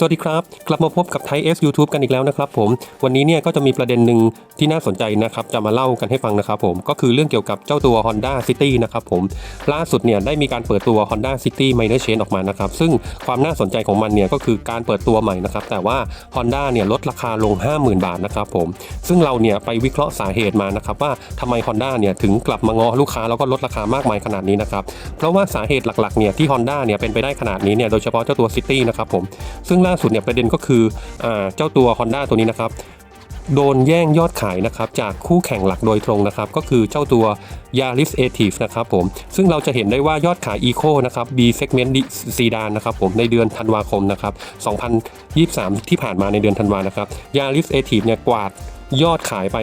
สวัสดีครับ กลับมาพบกับไทยเอสยูทูบกันอีกแล้วนะครับผม วันนี้เนี่ยก็จะมีประเด็นหนึ่งที่น่าสนใจนะครับ จะมาเล่ากันให้ฟังนะครับผมก็คือเรื่องเกี่ยวกับเจ้าตัว Honda City นะครับผม ล่าสุดเนี่ยได้มีการเปิดตัว Honda City Minor Change ออกมานะครับ ซึ่งความน่าสนใจของมันเนี่ยก็คือการเปิดตัวใหม่นะครับ แต่ว่า Honda เนี่ยลดราคาลง 50,000 บาทนะครับผม ซึ่งเราเนี่ยไปวิเคราะห์สาเหตุมานะครับว่าทำไม Honda เนี่ยถึงกลับมาง้อลูกค้าแล้วก็ลดราคามากมายขนาดนี้นะครับเพราะว่าสาเหตุหลักๆเนี่ยที่ Honda เนี่ยเป็นไปได้ขนาดนี้เนี่ยโดยเฉพาะเจ้าตัว City นะครับผมซึ่งล่าสุดเนี่ยประเด็นก็คืออเจ้าตัว Honda ตัวนี้นะครับโดนแย่งยอดขายนะครับจากคู่แข่งหลักโดยตรงนะครับก็คือเจ้าตัว Yaris a t i v นะครับผมซึ่งเราจะเห็นได้ว่ายอดขาย Eco นะครับ B segment sedan นะครับผมในเดือนธันวาคมนะครับ 2023 ที่ผ่านมาในเดือนธันวานะครับ Yaris a t i v เนี่ยกวาด ยอดขายไป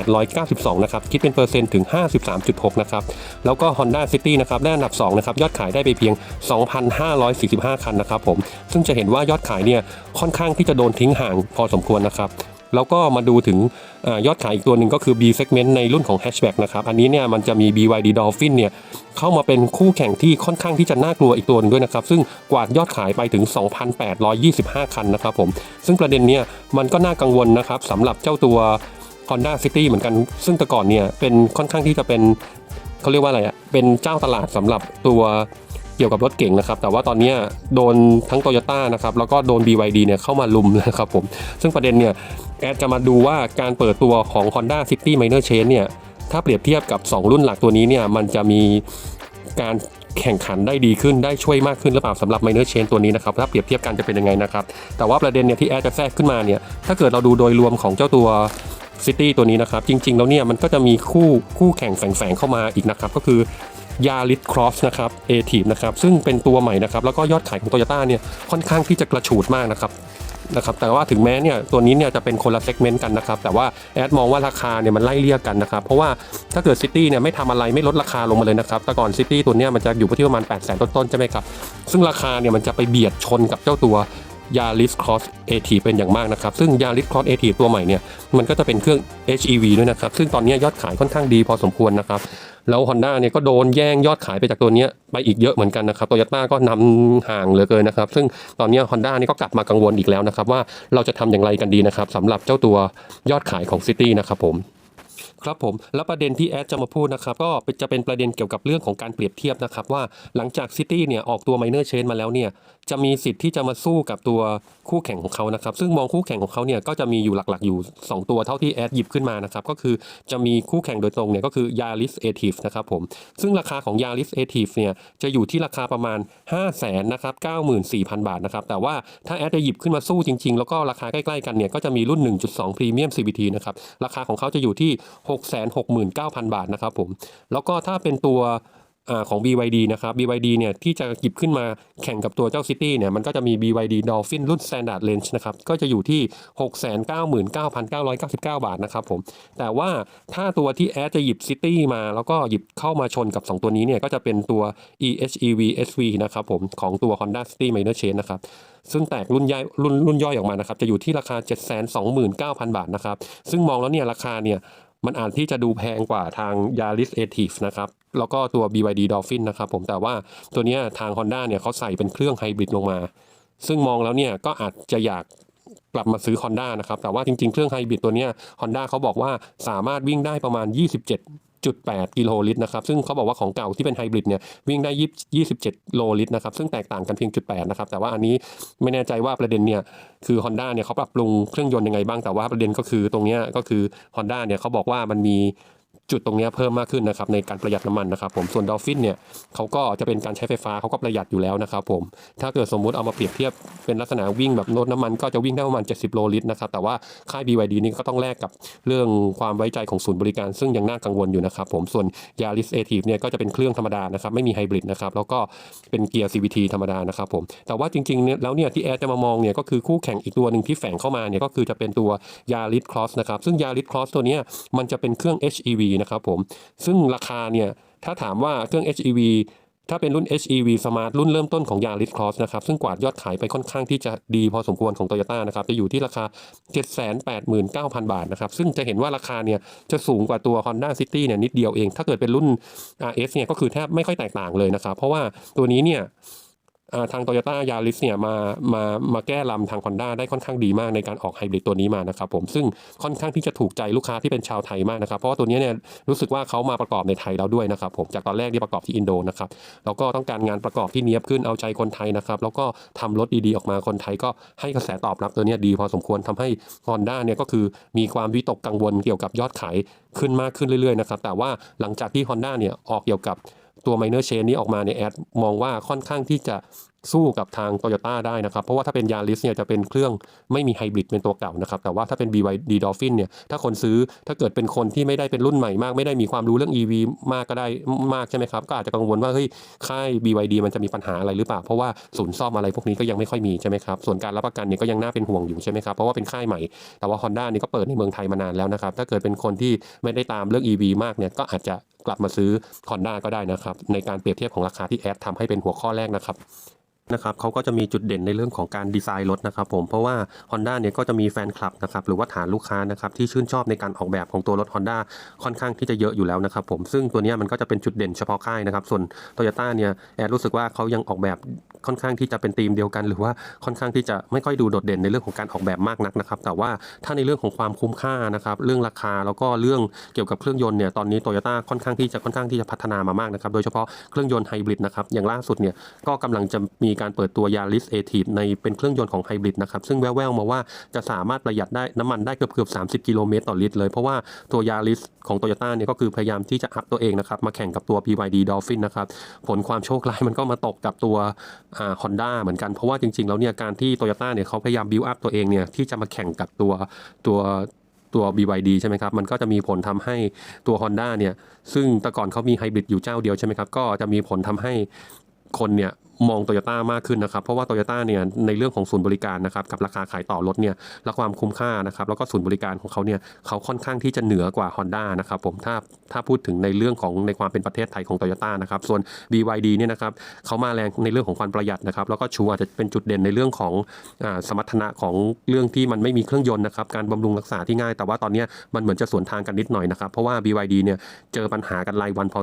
4,892 นะครับ คิดเป็นเปอร์เซ็นต์ถึง 53.6 นะครับ แล้วก็ Honda City นะครับได้อันดับ 2 นะครับ ยอดขายได้ไปเพียง 2,545 คันนะครับผม ซึ่งจะเห็นว่ายอดขายเนี่ยค่อนข้างที่จะโดนทิ้งห่างพอสมควรนะครับ แล้วก็มาดูถึงอยอดขายอีกตัวหนึ่งก็คือ B segment ในรุ่นของ hatchback นะครับ อันนี้เนี่ยมันจะมี BYD Dolphin เนี่ยเข้ามาเป็นคู่แข่งที่ค่อนข้างที่จะน่ากลัวอีกตัวหนึงด้วยนะครับ ซึ่งกวาดยอดขายไปถึง 2,825 คันนะครับผม ซึ่งประเด็นเนี่ยมันก็น่ากังวลนะครับสำหรับเจ้าตัว Honda City เหมือนกัน ซึ่งแต่ก่อนเนี่ยเป็นค่อนข้างที่จะเป็นเขาเรียกว่าอะไรอะเป็นเจ้าตลาดสำหรับตัว เกี่ยวกับรถเก่งนะครับ แต่ว่าตอนนี้โดนทั้ง Toyota นะครับ แล้วก็โดน BYD เนี่ยเข้ามาลุมนะครับผม ซึ่งประเด็นเนี่ยแอดจะมาดูว่าการเปิดตัวของ Honda City Minor Change เนี่ย ถ้าเปรียบเทียบกับ 2 รุ่นหลักตัวนี้เนี่ย มันจะมีการแข่งขันได้ดีขึ้นได้ช่วยมากขึ้นหรือเปล่าสำหรับ Minor Change ตัวนี้นะครับ ถ้าเปรียบเทียบกันจะเป็นยังไงนะครับ แต่ว่าประเด็นเนี่ยที่แอดจะแทรกขึ้นมาเนี่ย ถ้าเกิดเราดูโดยรวมของเจ้าตัวซิตี้ตัวนี้นะครับ จริง ๆ แล้วเนี่ยมันก็จะมีคู่คู่แข่งแฝงๆเข้ามาอีกนะครับ ก็คือ ยาริสครอสนะครับเอทีนะครับซึ่งเป็นตัวใหม่นะครับแล้วก็ยอดขายของโตโยต้าเนี่ยค่อนข้างที่จะกระฉูดมากนะครับนะครับแต่ว่าถึงแม้เนี่ยตัวนี้เนี่ยจะเป็นคนละเซกเมนต์กันนะครับแต่ว่าแอดมองว่าราคาเนี่ยมันไล่เลี่ยกันนะครับเพราะว่าถ้าเกิดซิตี้เนี่ยไม่ทำอะไรไม่ลดราคาลงมาเลยนะครับแต่ก่อนซิตี้ตัวเนี้ยมันจะอยู่ที่ประมาณ8 0 0 0 0 0ต้นๆใช่ไหมครับซึ่งราคาเนี่ยมันจะไปเบียดชนกับเจ้าตัว Yaris Cross AT เป็นอย่างมากนะครับ ซึ่ง Yaris Cross AT ตัวใหม่เนี่ย มันก็จะเป็นเครื่อง HEV ด้วยนะครับ ซึ่งตอนนี้ยอดขายค่อนข้างดีพอสมควรนะครับ แล้ว Honda เนี่ยก็โดนแย่งยอดขายไปจากตัวนี้ไปอีกเยอะเหมือนกันนะครับโตโยต้าก็นำห่างเหลือเกินนะครับ ซึ่งตอนนี้ Honda นี่ก็กลับมากังวลอีกแล้วนะครับ ว่าเราจะทำอย่างไรกันดีนะครับสำหรับเจ้าตัวยอดขายของ City นะครับผมครับผมแล้วประเด็นที่แอดจะมาพูดนะครับก็จะเป็นประเด็นเกี่ยวกับเรื่องของการเปรียบเทียบนะครับว่าหลังจากซิตี้เนี่ยออกตัว minor change มาแล้วเนี่ย จะมีสิทธิ์ที่จะมาสู้กับตัวคู่แข่งของเขานะครับ ซึ่งมองคู่แข่งของเขาเนี่ยก็จะมีอยู่หลักๆ อยู่ 2 ตัวเท่าที่แอดหยิบขึ้นมานะครับ ก็คือจะมีคู่แข่งโดยตรงเนี่ยก็คือ Yaris a t i v นะครับผม ซึ่งราคาของ Yaris a t i v เนี่ยจะอยู่ที่ราคาประมาณ 5 0 0 0 0นนะครับ94,000บาทนะครับ แต่ว่าถ้าแอดจะหยิบขึ้นมาสู้จริง ๆ แล้วก็ราคาใกล้ๆกันเนี่ยก็จะมีรุ่น 1.2 Premium CVT นะครับ ราคาของเขาจะอยู่ที่ 669,000 บาทนะครับผม แล้วก็ถ้าเป็นตัว ของ BYD นะครับ BYD เนี่ยที่จะหยิบขึ้นมาแข่งกับตัวเจ้า City เนี่ยมันก็จะมี BYD Dolphin รุ่น Standard Range นะครับก็จะอยู่ที่ 699,999 บาทนะครับผมแต่ว่าถ้าตัวที่แอดจะหยิบ City มาแล้วก็หยิบเข้ามาชนกับ 2 ตัวนี้เนี่ยก็จะเป็นตัว EHEV SV นะครับผมของตัว Honda City Minor Change นะครับซึ่งแตกรุ่นย่อยรุ่นรุ่นย่อยออกมานะครับจะอยู่ที่ราคา 729,000 บาทนะครับซึ่งมองแล้วเนี่ยราคาเนี่ยมันอาจที่จะดูแพงกว่าทาง Yaris a t i v นะครับ แล้วก็ตัว BYD Dolphin นะครับผมแต่ว่าตัวนี้ทาง Honda เนี่ยเขาใส่เป็นเครื่องไฮบริดลงมา ซึ่งมองแล้วเนี่ยก็อาจจะอยากกลับมาซื้อ Honda นะครับแต่ว่าจริงๆ เครื่องไฮบริดตัวนี้ Honda เขาบอกว่าสามารถวิ่งได้ประมาณ 27.8กิโลลิตรนะครับ ซึ่งเขาบอกว่าของเก่าที่เป็นไฮบริดเนี่ยวิ่งได้20 27โลลิตรนะครับ ซึ่งแตกต่างกันเพียงจุด8นะครับ แต่ว่าอันนี้ไม่แน่ใจว่าประเด็นเนี่ยคือ Honda เนี่ยเขาปรับปรุงเครื่องยนต์ยังไงบ้าง แต่ว่าประเด็นก็คือตรงเนี้ยก็คือ Honda เนี่ยเขาบอกว่ามันมี จุดตรงนี้เพิ่มมากขึ้นนะครับในการประหยัดน้ำมันนะครับผมส่วนดอลฟินเนี่ยเขาก็จะเป็นการใช้ไฟฟ้าเขาก็ประหยัดอยู่แล้วนะครับผมถ้าเกิดสมมุติเอามาเปรียบเทียบเป็นลักษณะวิ่งแบบรถน้ำมันก็จะวิ่งได้ประมาณ 70 โลลิตรนะครับแต่ว่าค่าย BYD นี่ก็ต้องแลกกับเรื่องความไว้ใจของศูนย์บริการ ซึ่งยังน่ากังวลอยู่นะครับผมส่วน Yaris a t i v เนี่ยก็จะเป็นเครื่องธรรมดานะครับไม่มีไฮบริดนะครับแล้วก็เป็นเกียร์ CVT ธรรมดานะครับผมแต่ว่าจริงๆเนี่ยแล้วเนี่ยที่แอดจะมามองเนี่ยก็คือคู่แข่งอีกตัวหนึ่งที่แฝงเข้ามาเนี่ยก็คือจะเป็นตัว Yaris Cross นะครับซึ่ง Yaris Cross ตัวเนี้ยมันจะเป็นเครื่อง HEV นะครับผม ซึ่งราคาเนี่ยถ้าถามว่าเครื่อง HEV ถ้าเป็นรุ่น HEV Smart รุ่นเริ่มต้นของ Yaris Cross นะครับ ซึ่งกวาดยอดขายไปค่อนข้างที่จะดีพอสมควรของ Toyota นะครับ จะอยู่ที่ราคา 789,000 บาทนะครับ ซึ่งจะเห็นว่าราคาเนี่ยจะสูงกว่าตัว Honda City เนี่ยนิดเดียวเอง ถ้าเกิดเป็นรุ่น RS เนี่ยก็คือแทบไม่ค่อยแตกต่างเลยนะครับ เพราะว่าตัวนี้เนี่ย อ่าทาง Toyota Yaris เนี่ยมามามาแก้ลำทาง Honda ได้ค่อนข้างดีมากในการออกไฮบริดตัวนี้มานะครับผมซึ่งค่อนข้างที่จะถูกใจลูกค้าที่เป็นชาวไทยมากนะครับเพราะว่าตัวนี้เนี่ยรู้สึกว่าเขามาประกอบในไทยแล้วด้วยนะครับผมจากตอนแรกที่ประกอบที่อินโดนะครับแล้วก็ต้องการงานประกอบที่เนี้ยบขึ้นเอาใจคนไทยนะครับแล้วก็ทำรถดีๆออกมาคนไทยก็ให้กระแสตอบรับตัวนี้ดีพอสมควรทำให้ Honda เนี่ยก็คือมีความวิตกกังวลเกี่ยวกับยอดขายขึ้นมากขึ้นเรื่อยๆนะครับแต่ว่าหลังจากที่ Honda เนี่ยออกเกี่ยวกับ ตัว minor chain นี้ออกมาในยแอดมองว่าค่อนข้างที่จะสู้กับทาง Toyota ได้นะครับ เพราะว่าถ้าเป็น Yaris เนี่ยจะเป็นเครื่องไม่มีไฮบริดเป็นตัวเก่านะครับ แต่ว่าถ้าเป็น BYD Dolphin เนี่ยถ้าคนซื้อถ้าเกิดเป็นคนที่ไม่ได้เป็นรุ่นใหม่มาก ไม่ได้มีความรู้เรื่อง EV มากก็ได้มากใช่ไหมครับ ก็อาจจะกังวลว่าเฮ้ยค่าย BYD มันจะมีปัญหาอะไรหรือเปล่า เพราะว่าศูนย์ซ่อมอะไรพวกนี้ก็ยังไม่ค่อยมีใช่ไหมครับส่วนการรับประกันเนี่ยก็ยังน่าเป็นห่วงอยู่ใช่ไหมครับเพราะว่าเป็นค่ายใหม่แต่ว่า Honda นี่ก็เปิดในเมืองไทยมานานแล้วนะครับถ้าเกิดเป็นคนที่ไม่ได้ตามเรื่อง EV มากเนี่ยก็อาจจะ กลับมาซื้อคอนด้าก็ได้นะครับ ในการเปรียบเทียบของราคาที่แอดทำให้เป็นหัวข้อแรกนะครับ นะครับเขาก็จะมีจุดเด่นในเรื่องของการดีไซน์รถนะครับผมเพราะว่า Honda เนี่ยก็จะมีแฟนคลับนะครับหรือว่าฐานลูกค้านะครับที่ชื่นชอบในการออกแบบของตัวรถ Honda ค่อนข้างที่จะเยอะอยู่แล้วนะครับผมซึ่งตัวนี้มันก็จะเป็นจุดเด่นเฉพาะค่ายนะครับส่วน Toyota เนี่ยแอดรู้สึกว่าเขายังออกแบบค่อนข้างที่จะเป็นธีมเดียวกัน หรือว่าค่อนข้างที่จะไม่ค่อยดูโดดเด่นในเรื่องของการออกแบบมากนักนะครับแต่ว่าถ้าในเรื่องของความคุ้มค่านะครับเรื่องราคาแล้วก็เรื่องเกี่ยวกับเครื่องยนต์เนี่ยตอนนี้ Toyota ค่อนข้างที่จะค่อนข้างที่จะพัฒนามามากนะครับโดยเฉพาะเครื่องยนต์ไฮบริดนะครับอย่างล่าสุดเนี่ยก็กำลังจะมีการเปิดตัว Yaris a t i v ในเป็นเครื่องยนต์ของไฮบริดนะครับ ซึ่งแว่วๆมาว่าจะสามารถประหยัดได้น้ำมันได้เกือบเกือบ30กิโลเมตรต่อลิตรเลย เพราะว่าตัว Yaris ของ Toyota เนี่ยก็คือพยายามที่จะอัพตัวเองนะครับมาแข่งกับตัว BYD Dolphin นะครับ ผลความโชคร้ายมันก็มาตกกับตัวฮอ่า Honda เหมือนกันเพราะว่าจริงๆแล้วเนี่ยการที่ Toyota เนี่ยเขาพยายาม build up ตัวเองเนี่ยที่จะมาแข่งกับตัวตัวตัว BYD ใช่ไหมครับ มันก็จะมีผลทำให้ตัว Honda เนี่ย ซึ่งแต่ก่อนเขามีไฮบริดอยู่เจ้าเดียวใช่ไหมครับ ก็จะมีผลทำให้คนเนี่ย มองโตโยต้ามากขึ้นนะครับ เพราะว่าโตโยต้าเนี่ยในเรื่องของศูนย์บริการนะครับกับราคาขายต่อรถเนี่ยและความคุ้มค่านะครับแล้วก็ศูนย์บริการของเขาเนี่ยเขาค่อนข้างที่จะเหนือกว่า Honda นะครับผมถ้าถ้าพูดถึงในเรื่องของในความเป็นประเทศไทยของโตโยต้านะครับส่วน BYD เนี่ยนะครับเขามาแรงในเรื่องของความประหยัดนะครับแล้วก็ชูอาจจะเป็นจุดเด่นในเรื่องของอสมรรถนะของเรื่องที่มันไม่มีเครื่องยนต์นะครับการบำรุงรักษาที่ง่าย แต่ว่าตอนนี้มันเหมือนจะสวนทางกันนิดหน่อยนะครับเพราะว่า BYD เนี่ยเจอปัญหากันรายวันพอ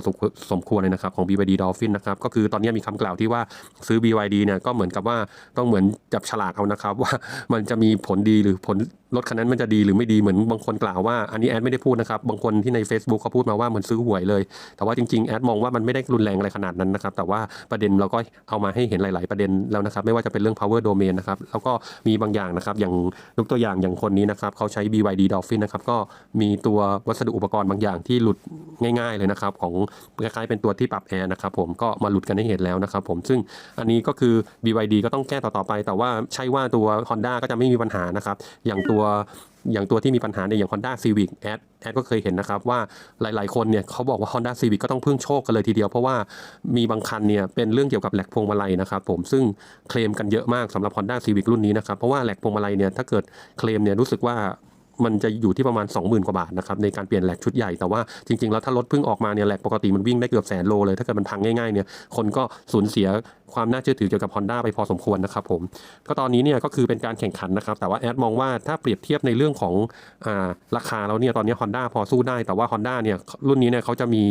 สมควรเลยนะครับของ BYD Dolphin นะครับก็คือตอนนี้มีคำกล่าวที่ว่าซื้อ BYD เนี่ยก็เหมือนกับว่าต้องเหมือนจับฉลากเอานะครับ ว่ามันจะมีผลดีหรือผลรถคันนั้นมันจะดีหรือไม่ดีเหมือนบางคนกล่าวว่าอันนี้แอดไม่ได้พูดนะครับ บางคนที่ใน Facebook เขาพูดมาว่าเหมือนซื้อหวยเลย แต่ว่าจริงๆแอดมองว่ามันไม่ได้รุนแรงอะไรขนาดนั้นนะครับ แต่ว่าประเด็นเราก็เอามาให้เห็นหลาย ๆ ประเด็นแล้วนะครับ ไม่ว่าจะเป็นเรื่อง power domain นะครับแล้วก็มีบางอย่างนะครับอย่างยกตัวอย่างอย่างคนนี้นะครับเขาใช้ BYD Dolphin นะครับก็มีตัววัสดุอุปกรณ์บางอย่างที่หลุดง่าย ๆ เลยนะครับของคล้ายๆเป็นตัวที่ปรับแอร์นะครับผมก็มาหลุดกันให้เห็นแล้วนะครับผมซึ่งอันนี้ก็คือ BYD ก็ต้องแก้ต่อๆไป แต่ว่าใช่ว่าตัว Honda ก็จะไม่มีปัญหานะครับ อย่างตัวอย่างตัวที่มีปัญหาในยอย่าง Honda Civic แอดแอดก็เคยเห็นนะครับว่าหลายๆคนเนี่ยเขาบอกว่า Honda Civic ก็ต้องพึ่งโชคกันเลยทีเดียว เพราะว่ามีบางคันเนี่ยเป็นเรื่องเกี่ยวกับแหลกพวงมาลัยนะครับผมซึ่งเคลมกันเยอะมากสำหรับ Honda Civic รุ่นนี้นะครับเพราะว่าแหลกพวงมาลัยเนี่ยถ้าเกิดเคลมเนี่ยรู้สึกว่ามันจะอยู่ที่ประมาณ 20,000 กว่าบาทนะครับในการเปลี่ยนแหลกชุดใหญ่แต่ว่าจริงๆ แล้วถ้ารถเพิ่งออกมาเนี่ยแหลกปกติมันวิ่งได้เกือบแสนโลเลย ถ้าเกิดมันพังง่ายๆเนี่ยคนก็สูญเสียความน่าเชื่อถือเกี่ยวกับ Honda ไปพอสมควรนะครับผม ก็ตอนนี้เนี่ยก็คือเป็นการแข่งขันนะครับ แต่ว่าแอดมองว่าถ้าเปรียบเทียบในเรื่องของอาราคาแล้วเนี่ยตอนนี้ Honda พอสู้ได้ แต่ว่า Honda เนี่ยรุ่นนี้เนี่ยเขาจะมี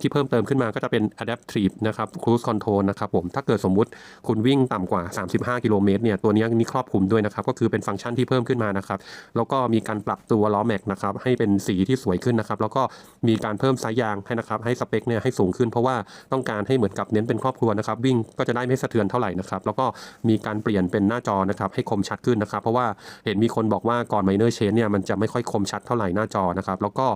ที่เพิ่มเติมขึ้นมาก็จะเป็น adaptive นะครับ cruise control นะครับผม ถ้าเกิดสมมุติคุณวิ่งต่ำกว่า 35 กิโลเมตรเนี่ยตัวนี้นี่ครอบคลุมด้วยนะครับ ก็คือเป็นฟังก์ชันที่เพิ่มขึ้นมานะครับ แล้วก็มีการปรับตัวล้อแม็กนะครับให้เป็นสีที่สวยขึ้นนะครับ แล้วก็มีการเพิ่มไซส์ยางให้นะครับให้สเปคเนี่ยให้สูงขึ้น เพราะว่าต้องการให้เหมือนกับเน้นเป็นครอบครัวนะครับวิ่งก็จะได้ไม่สะเทือนเท่าไหร่นะครับ แล้วก็มีการเปลี่ยนเป็นหน้าจอนะครับให้คมชัดขึ้นนะครับ เพราะว่าเห็นมีคนบอกว่าก่อน minor change เนี่ยมันจะไม่ค่อยคมชัดเท่าไหร่หน้าจอนะครับแล้วก็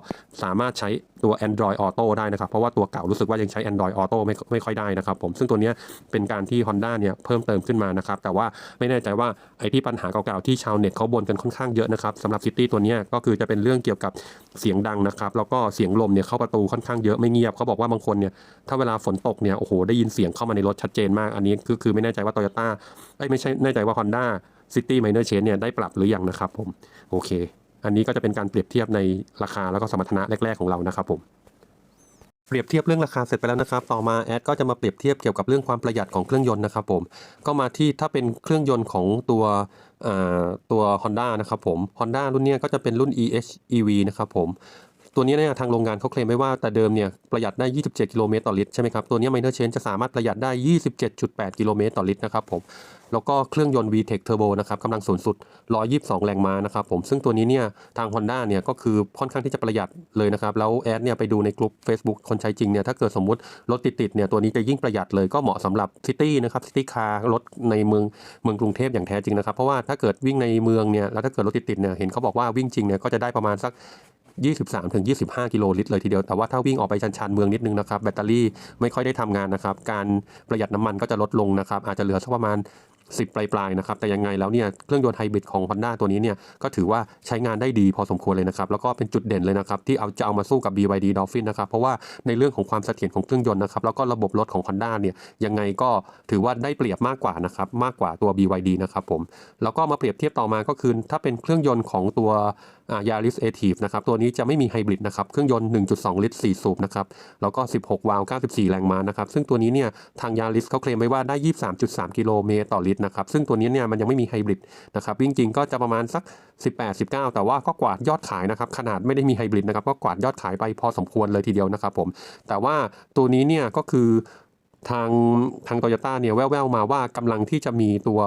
สามารถใช้ตัว Android Auto ได้นะครับ เพราะว่าตัวเก่ารู้สึกว่ายังใช้ Android Auto ไม่ไม่ค่อยได้นะครับผมซึ่งตัวนี้เป็นการที่ Honda เนี่ยเพิ่มเติมขึ้นมานะครับแต่ว่าไม่แน่ใจว่าไอ้ที่ปัญหาเก่าๆที่ชาวเน็ตเขาบ่นกันค่อนข้างเยอะนะครับสำหรับซิตี้ตัวนี้ก็คือจะเป็นเรื่องเกี่ยวกับเสียงดังนะครับแล้วก็เสียงลมเนี่ยเข้าประตูค่อนข้างเยอะไม่เงียบเขาบอกว่าบางคนเนี่ยถ้าเวลาฝนตกเนี่ยโอ้โหได้ยินเสียงเข้ามาในรถชัดเจนมากอันนี้คือคือไม่แน่ใจว่า Toyota เอ้ยไม่ใช่แน่ใจว่า Honda City Minor Change เนี่ยได้ปรับหรือยังนะครับผมโอเค อันนี้ก็จะเป็นการเปรียบเทียบในราคาแล้วก็สมรรถนะแรก ๆ ของเรานะครับผมเปรียบเทียบเรื่องราคาเสร็จไปแล้วนะครับ ต่อมาแอดก็จะมาเปรียบเทียบเกี่ยวกับเรื่องความประหยัดของเครื่องยนต์นะครับผม ก็มาที่ถ้าเป็นเครื่องยนต์ของตัวตัว Honda นะครับผม Honda รุ่นเนี้ยก็จะเป็นรุ่น EH EV นะครับผม ตัวนี้เนี่ยทางโรงงานเขาเคลมไว้ว่าแต่เดิมเนี่ยประหยัดได้ 27 กิโลเมตรต่อลิตรใช่ไหมครับ ตัวนี้ minor change จะสามารถประหยัดได้ 27.8 กิโลเมตรต่อลิตรนะครับผม แล้วก็เครื่องยนต์ VTEC Turbo นะครับกำลังสูงสุด 122 แรงม้านะครับผม ซึ่งตัวนี้เนี่ยทาง Honda เนี่ยก็คือค่อนข้างที่จะประหยัดเลยนะครับ แล้วแอดเนี่ยไปดูในกลุ่ม Facebook คนใช้จริงเนี่ยถ้าเกิดสมมุติรถติดๆเนี่ยตัวนี้จะยิ่งประหยัดเลยก็เหมาะสำหรับซิตี้นะครับซิตี้คาร์รถในเมืองเมืองกรุงเทพอย่างแท้จริงนะครับเพราะว่าถ้าเกิดวิ่งในเมืองเนี่ยแล้วถ้าเกิดรถติดๆเนี่ยเห็นเขาบอกว่าวิ่งจริงเนี่ยก็จะได้ประมาณสัก 23ถึง25 กิโลลิตรเลยทีเดียว แต่ว่าถ้าวิ่งออกไปชันชันเมืองนิดนึงนะครับ แบตเตอรี่ไม่ค่อยได้ทำงานนะครับ การประหยัดน้ำมันก็จะลดลงนะครับ อาจจะเหลือสักประมาณ 10 ปลายๆนะครับแต่ยังไงแล้วเนี่ยเครื่องยนต์ไฮบริดของ Honda ตัวนี้เนี่ยก็ถือว่าใช้งานได้ดีพอสมควรเลยนะครับแล้วก็เป็นจุดเด่นเลยนะครับที่เอาจะเอามาสู้กับ BYD Dolphin นะครับเพราะว่าในเรื่องของความเสถียรของเครื่องยนต์นะครับแล้วก็ระบบรถของ Honda เนี่ยยังไงก็ถือว่าได้เปรียบมากกว่านะครับมากกว่าตัว BYD นะครับผมแล้วก็มาเปรียบเทียบต่อมาก็คือถ้าเป็นเครื่องยนต์ของตัวยาริสเอทีฟนะครับตัวนี้จะไม่มีไฮบริดนะครับเครื่องยนต์ 1.2 ลิตร 4 สูบนะครับแล้วก็ 16 วาล์ว 94 แรงม้านะครับซึ่งตัวนี้เนี่ยทางยาริสเขาเคลมไว้ว่าได้ 23.3 กิโลเมตรต่อลิตรนะครับซึ่งตัวนี้เนี่ยมันยังไม่มีไฮบริดนะครับวิ่งจริงก็จะประมาณสัก 18-19 แต่ว่าก็กวาดยอดขายนะครับขนาดไม่ได้มีไฮบริดนะครับก็กวาดยอดขายไปพอสมควรเลยทีเดียวนะครับผมแต่ว่าตัวนี้เนี่ยก็คือทางทางโตโยต้าเนี่ยแว่วๆมาว่ากำลังที่จะมีตัว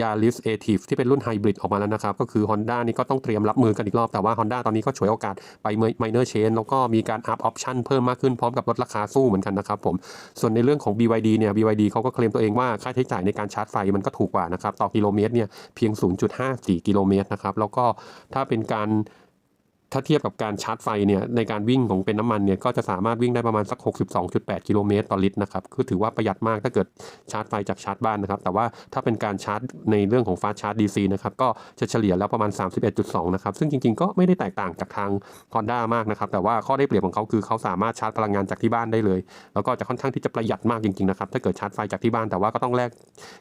ยาริสเอทีฟที่เป็นรุ่นไฮบริดออกมาแล้วนะครับ ก็คือ Honda นี่ก็ต้องเตรียมรับมือกันอีกรอบ แต่ว่า Honda ตอนนี้ก็ฉวยโอกาสไป minor change แล้วก็มีการอัพออปชั่นเพิ่มมากขึ้นพร้อมกับลดราคาสู้เหมือนกันนะครับผม ส่วนในเรื่องของ BYD เนี่ย BYD เขาก็เคลมตัวเองว่าค่าใช้จ่ายในการชาร์จไฟมันก็ถูกกว่านะครับต่อกิโลเมตรเนี่ยเพียง 0.54 กิโลเมตรนะครับแล้วก็ถ้าเป็นการ ถ้าเทียบกับการชาร์จไฟเนี่ยในการวิ่งของเป็นน้ำมันเนี่ยก็จะสามารถวิ่งได้ประมาณสัก 62.8 กิโลเมตรต่อลิตรนะครับคือถือว่าประหยัดมากถ้าเกิดชาร์จไฟจากชาร์จบ้านนะครับ แต่ว่าถ้าเป็นการชาร์จในเรื่องของฟาสชาร์จ DC นะครับก็จะเฉลี่ยแล้วประมาณ 31.2 นะครับ ซึ่งจริงๆ ก็ไม่ได้แตกต่างจากทาง Honda มากนะครับ แต่ว่าข้อได้เปรียบของเขาคือเขาสามารถชาร์จพลังงานจากที่บ้านได้เลย แล้วก็จะค่อนข้างที่จะประหยัดมากจริงๆนะครับถ้าเกิดชาร์จไฟจากที่บ้านแต่ว่าก็ต้องแลก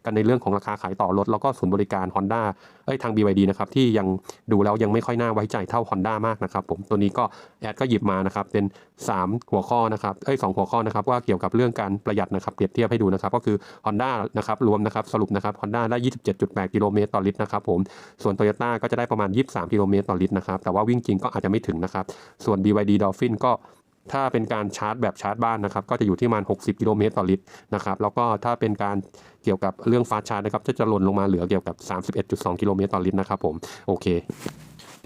กันในเรื่องของราคาขายต่อรถแล้วก็ศูนย์บริการ Honda เอ้ยทาง BYD นะครับที่ยังดูแล้วยังไม่ค่อยน่าไว้ใจเท่า Honda มากนะครับผมตัวนี้ก็แอดก็หยิบมานะครับเป็น 3 หัวข้อนะครับเอ้ยสหัวข้อนะครับว่าเกี่ยวกับเรื่องการประหยัดนะครับเปรียบเทียบให้ดูนะครับก็คือ Honda นะครับรวมนะครับสรุปนะครับ Honda ได้ 27.8 กิโลเมตรต่อลิตรนะครับผมส่วน Toyota ก็จะได้ประมาณ 23 กิโลเมตรต่อลิตรนะครับแต่ว่าวิ่งจริงก็อาจจะไม่ถึงนะครับส่วน BYD Dolphin ก็ถ้าเป็นการชาร์จแบบชาร์จบ้านนะครับ ก็จะอยู่ที่ประมาณ 60 กิโลเมตรต่อลิตรนะครับ แล้วก็ถ้าเป็นการเกี่ยวกับเรื่องฟาชาร์จนะครับ จะจะหล่นลงมาเหลือเกี่ยวกับ 31.2 กิโลเมตรต่อลิตรนะครับผม โอเค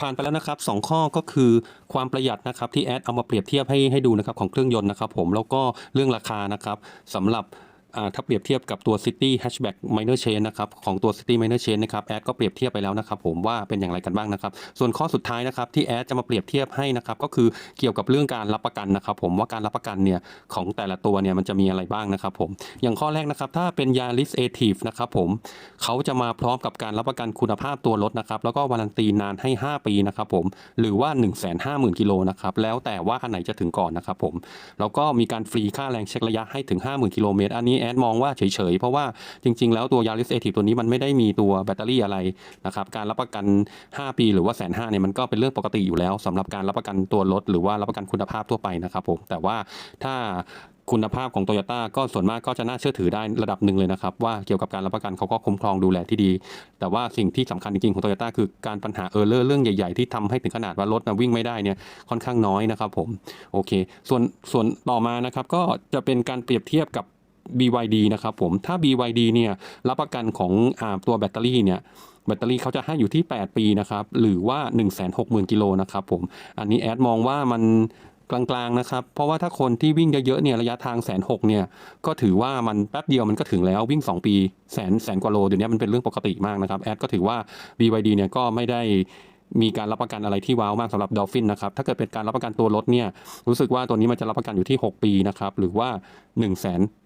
ผ่านไปแล้วนะครับ 2 ข้อก็คือความประหยัดนะครับที่แอดเอามาเปรียบเทียบให้ให้ดูนะครับของเครื่องยนต์นะครับผมแล้วก็เรื่องราคานะครับสำหรับ ถ้าเปรียบเทียบกับตัว City Hatchback Minor Chain นะครับของตัว City Minor Chain นะครับแอดก็เปรียบเทียบไปแล้วนะครับผมว่าเป็นอย่างไรกันบ้างนะครับส่วนข้อสุดท้ายนะครับที่แอดจะมาเปรียบเทียบให้นะครับก็คือเกี่ยวกับเรื่องการรับประกันนะครับผมว่าการรับประกันเนี่ยของแต่ละตัวเนี่ยมันจะมีอะไรบ้างนะครับผมอย่างข้อแรกนะครับถ้าเป็น Yaris a t i v นะครับผมเขาจะมาพร้อมกับการรับประกันคุณภาพตัวรถนะครับแล้วก็วารันตีนานให้ 5 ปีนะครับผมหรือว่า 1 5 0 0 0 0กิโลนะครับแล้วแต่ว่าอันไหนจะถึงก่อนนะครับผมแล้วก็มีการฟรีค่าแรงเช็คระยะให้ถึง 50,000กิโลเมตรอันนี้แอดมองว่าเฉยๆ เพราะว่าจริงๆ แล้วตัว Yaris a t i v ตัวนี้มันไม่ได้มีตัวแบตเตอรี่อะไรนะครับการรับประกัน 5 ปีหรือว่าแสนห้าเนี่ยมันก็เป็นเรื่องปกติอยู่แล้วสำหรับการรับประกันตัวรถหรือว่ารับประกันคุณภาพทั่วไปนะครับผมแต่ว่าถ้าคุณภาพของ t o y ยต้าก็ส่วนมากก็จะน่าเชื่อถือได้ระดับหนึ่งเลยนะครับว่าเกี่ยวกับการรับประกันเขาก็คุ้มครองดูแลที่ดี แต่ว่าสิ่งที่สำคัญจริงๆของ t o y ยต้าคือการปัญหาเออร์เลอร์เรื่องใหญ่ๆ ที่ทำให้ถึงขนาดว่ารถนะวิ่งไม่ได้เนี่ยค่อนข้างน้อยนะครับผมโอเค ส่วนส่วนต่อมานะครับก็จะเป็นการเปรียบเทียบกับ BYD นะครับผมถ้า BYD เนี่ยรับประกันของอตัวแบตเตอรี่เนี่ยแบตเตอรี่เขาจะให้อยู่ที่ 8 ปีนะครับหรือว่า 160,000กิโลนะครับผมอันนี้แอดมองว่ามันกลางๆนะครับ เพราะว่าถ้าคนที่วิ่งเยอะๆเนี่ยระยะทางแสนหกเนี่ยก็ถือว่ามันแป๊บเดียวมันก็ถึงแล้ววิ่ง 2 ปีแสนแสนกว่าโลเดี๋ยวนี้มันเป็นเรื่องปกติมากนะครับแอดก็ถือว่า BYD เนี่ยก็ไม่ได้มีการรับประกันอะไรที่ว้าวมากสำหรับดอลฟินนะครับถ้าเกิดเป็นการรับประกันตัวรถเนี่ยรู้สึกว่าตัวนี้มันจะรับประกันอยู่ที่ 6 ปีนะครับหรือว่า1 5 0 0 0 0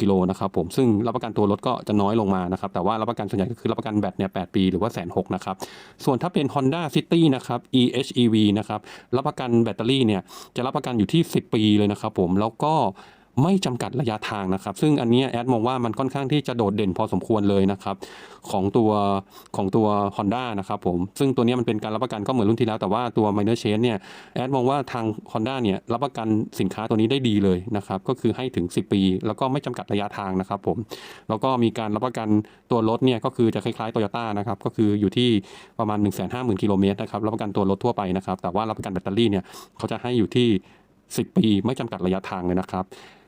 กิโลนะครับผมซึ่งรับประกันตัวรถก็จะน้อยลงมานะครับแต่ว่ารับประกันส่วนใหญ่ก็คือรับประกันแบตเนี่ย8ปีหรือว่าแสนหกนะครับส่วนถ้าเป็น Honda City นะครับ EHEV นะครับรับประกันแบตเตอรี่เนี่ยจะรับประกันอยู่ที่ 10 ปีเลยนะครับผมแล้วก็ ไม่จำกัดระยะทางนะครับ ซึ่งอันนี้แอดมองว่ามันค่อนข้างที่จะโดดเด่นพอสมควรเลยนะครับ ของตัวของตัว Honda นะครับผม ซึ่งตัวนี้มันเป็นการรับประกันก็เหมือนรุ่นที่แล้ว แต่ว่าตัว Minor Change เนี่ยแอดมองว่าทาง Honda เนี่ยรับประกันสินค้าตัวนี้ได้ดีเลยนะครับ ก็คือให้ถึง 10 ปี แล้วก็ไม่จำกัดระยะทางนะครับผม แล้วก็มีการรับประกันตัวรถเนี่ยก็คือจะคล้ายๆ Toyota นะครับ ก็คืออยู่ที่ประมาณ 1 5 0 0 0 0กิโลเมตรนะครับ รับประกันตัวรถทั่วไปนะครับ แต่ว่ารับประกันแบตเตอรี่เนี่ยเขาจะให้อยู่ที่ 10 ปี ไม่จำกัดระยะทางเลยนะครับ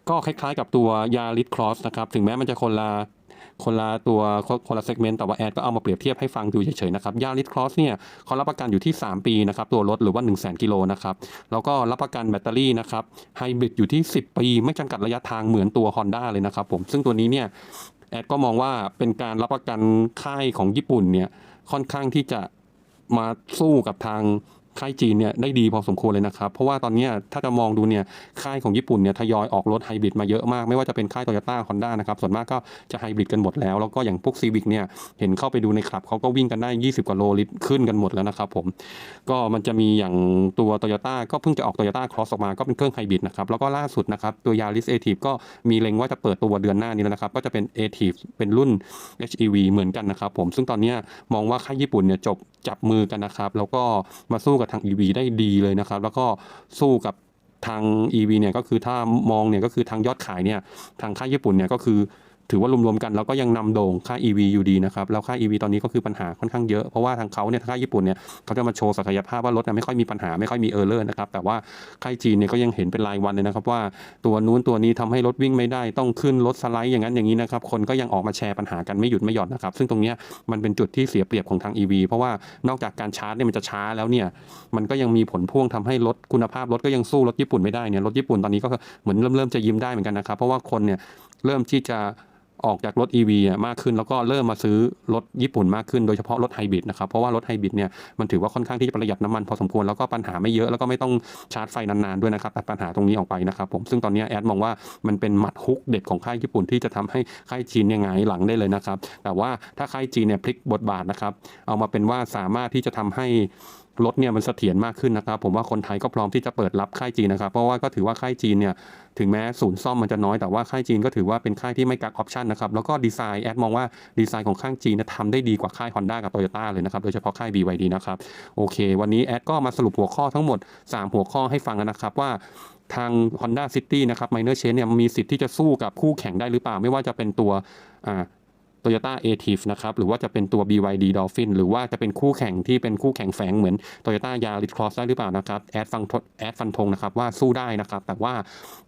ก็คล้ายๆกับตัวยาริสครอสนะครับ ถึงแม้มันจะคนละคนละตัวคนละเซกเมนต์แต่ว่าแอดก็เอามาเปรียบเทียบให้ฟังดูเฉยๆนะครับยาริสครอสเนี่ยเขารับประกันอยู่ที่ 3 ปีนะครับ ตัวรถหรือว่า 1 0 0 0 0 0กิโลนะครับแล้วก็รับประกันแบตเตอรี่นะครับไฮบริดอยู่ที่ 10 ปี ไม่จำกัดระยะทางเหมือนตัว Honda เลยนะครับผมซึ่งตัวนี้เนี่ยแอดก็มองว่าเป็นการรับประกันค่ายของญี่ปุ่นเนี่ยค่อนข้างที่จะมาสู้กับทาง ค่ายจีนเนี่ยได้ดีพอสมควรเลยนะครับ เพราะว่าตอนนี้ถ้าจะมองดูเนี่ยค่ายของญี่ปุ่นเนี่ยทยอยออกรถไฮบริดมาเยอะมาก ไม่ว่าจะเป็นค่ายโตโยต้าฮอนด้านะครับส่วนมากก็จะไฮบริดกันหมดแล้ว แล้วก็อย่างพวกซีวิกเนี่ยเห็นเข้าไปดูในคลับเขาก็วิ่งกันได้ 20 กว่าโลลิตรขึ้นกันหมดแล้วนะครับผมก็มันจะมีอย่างตัว t o y ยต้าก็เพิ่งจะออก Toyota Cross ออกมาก็เป็นเครื่องไฮบริดนะครับแล้วก็ล่าสุดนะครับตัว Yaris a t i v ก็มีเล็งว่าจะเปิดตัวเดือนหน้านี้แล้วนะครับก็จะเป็น a t i v เป็นรุ่น HEV เหมือนกันนะครับผมซึ่งตอนเนี้มองว่าค่ายญี่ปุ่นเนี่ยจบจับมือกันนะครับแล้วก็มาสู้กับทาง EV ได้ดีเลยนะครับ แล้วก็สู้กับทาง EV เนี่ยก็คือถ้ามองเนี่ยก็คือทางยอดขายเนี่ยทางค่ายญี่ปุ่นเนี่ยก็คือ ถือว่ารวมๆกันแล้วก็ยังนำโด่งค่า EV อยู่ดีนะครับ แล้วค่า EV ตอนนี้ก็คือปัญหาค่อนข้างเยอะ เพราะว่าทางเขาเนี่ยค่ายญี่ปุ่นเนี่ยเขาจะมาโชว์ศักยภาพว่ารถเนี่ยไม่ค่อยมีปัญหาไม่ค่อยมีเออร์เลอร์นะครับ แต่ว่าค่ายจีนเนี่ยก็ยังเห็นเป็นรายวันเลยนะครับ ว่าตัวนู้นตัวนี้ทำให้รถวิ่งไม่ได้ต้องขึ้นรถสไลด์อย่างนั้นอย่างนี้นะครับ คนก็ยังออกมาแชร์ปัญหากันไม่หยุดไม่หย่อนนะครับ ซึ่งตรงนี้มันเป็นจุดที่เสียเปรียบของทาง EV เพราะว่านอกจากการชาร์จเนี่ยมันจะช้าแล้วเนี่ยมันก็ยังมีผลพ่วงทำให้รถคุณภาพรถก็ยังสู้รถญี่ปุ่นไม่ได้เนี่ยรถญี่ปุ่นตอนนี้ก็เหมือนเริ่มเริ่มจะยิ้มได้เหมือนกันนะครับเพราะว่าคนเนี่ยเริ่มที่จะ ออกจากรถ EV อะมากขึ้น แล้วก็เริ่มมาซื้อรถญี่ปุ่นมากขึ้นโดยเฉพาะรถไฮบริดนะครับเพราะว่ารถไฮบริดเนี่ยมันถือว่าค่อนข้างที่จะประหยัดน้ำมันพอสมควรแล้วก็ปัญหาไม่เยอะแล้วก็ไม่ต้องชาร์จไฟนานๆด้วยนะครับตัดปัญหาตรงนี้ออกไปนะครับผมซึ่งตอนนี้แอดมองว่ามันเป็นหมัดฮุกเด็ดของค่ายญี่ปุ่นที่จะทำให้ค่ายจีนเนี่ยหงายหลังได้เลยนะครับแต่ว่าถ้าค่ายจีนเนี่ยพลิกบทบาทนะครับเอามาเป็นว่าสามารถที่จะทำให้ รถเนี่ยมันเสถียรมากขึ้นนะครับ ผมว่าคนไทยก็พร้อมที่จะเปิดรับค่ายจีนนะครับ เพราะว่าก็ถือว่าค่ายจีนเนี่ยถึงแม้ศูนย์ซ่อมมันจะน้อยแต่ว่าค่ายจีนก็ถือว่าเป็นค่ายที่ไม่กักออปชันนะครับ แล้วก็ดีไซน์แอดมองว่าดีไซน์ของค่ายจีนทำได้ดีกว่าค่าย Honda กับ Toyota เลยนะครับ โดยเฉพาะค่าย BYD นะครับ โอเค วันนี้แอดก็มาสรุปหัวข้อทั้งหมด 3 หัวข้อให้ฟังนะครับว่าทาง Honda City นะครับ Minor Change เนี่ยมีสิทธิ์ที่จะสู้กับคู่แข่งได้หรือเปล่า ไม่ว่าจะเป็นตัว Toyota a t i v นะครับหรือว่าจะเป็นตัว BYD Dolphin หรือว่าจะเป็นคู่แข่งที่เป็นคู่แข่งแฝงเหมือน Toyota Yaris Cross ได้หรือเปล่านะครับแอดฟังแอดฟันธงนะครับว่าสู้ได้นะครับ แต่ว่า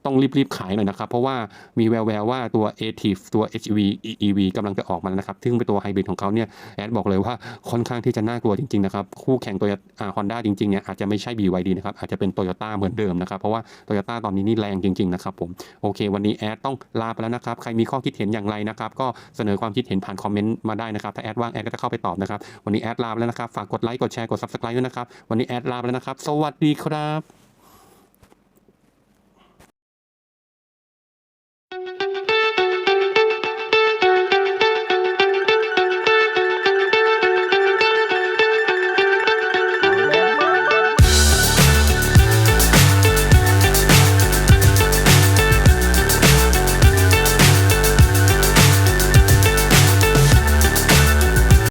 ต้องรีบๆขายหน่อยนะครับ เพราะว่ามีแววๆว่าตัว a t i v ตัว HEV EV กำลังจะออกมาแล้วนะครับ ซึ่งเป็นตัวไฮบริดของเขาเนี่ยแอดบอกเลยว่าค่อนข้างที่จะน่ากลัวจริงๆนะครับคู่แข่งตัวอ่า Honda จริงๆเนี่ยอาจจะไม่ใช่ BYD นะครับอาจจะเป็น Toyota เหมือนเดิมนะครับเพราะว่า Toyota ตอนนี้นี่แรงจริงๆนะครับผมโอเค วันนี้แอดต้องลาไปแล้วนะครับใครมีข้อคิดเห็นอย่างไรนะครับก็เสนอความคิดเห็นผ่านคอมเมนต์มาได้นะครับ ถ้าแอดว่างแอดก็จะเข้าไปตอบนะครับ วันนี้แอดลาไปแล้วนะครับ ฝากกดไลค์ กดแชร์ กด subscribe ด้วยนะครับ วันนี้แอดลาไปแล้วนะครับ สวัสดีครับ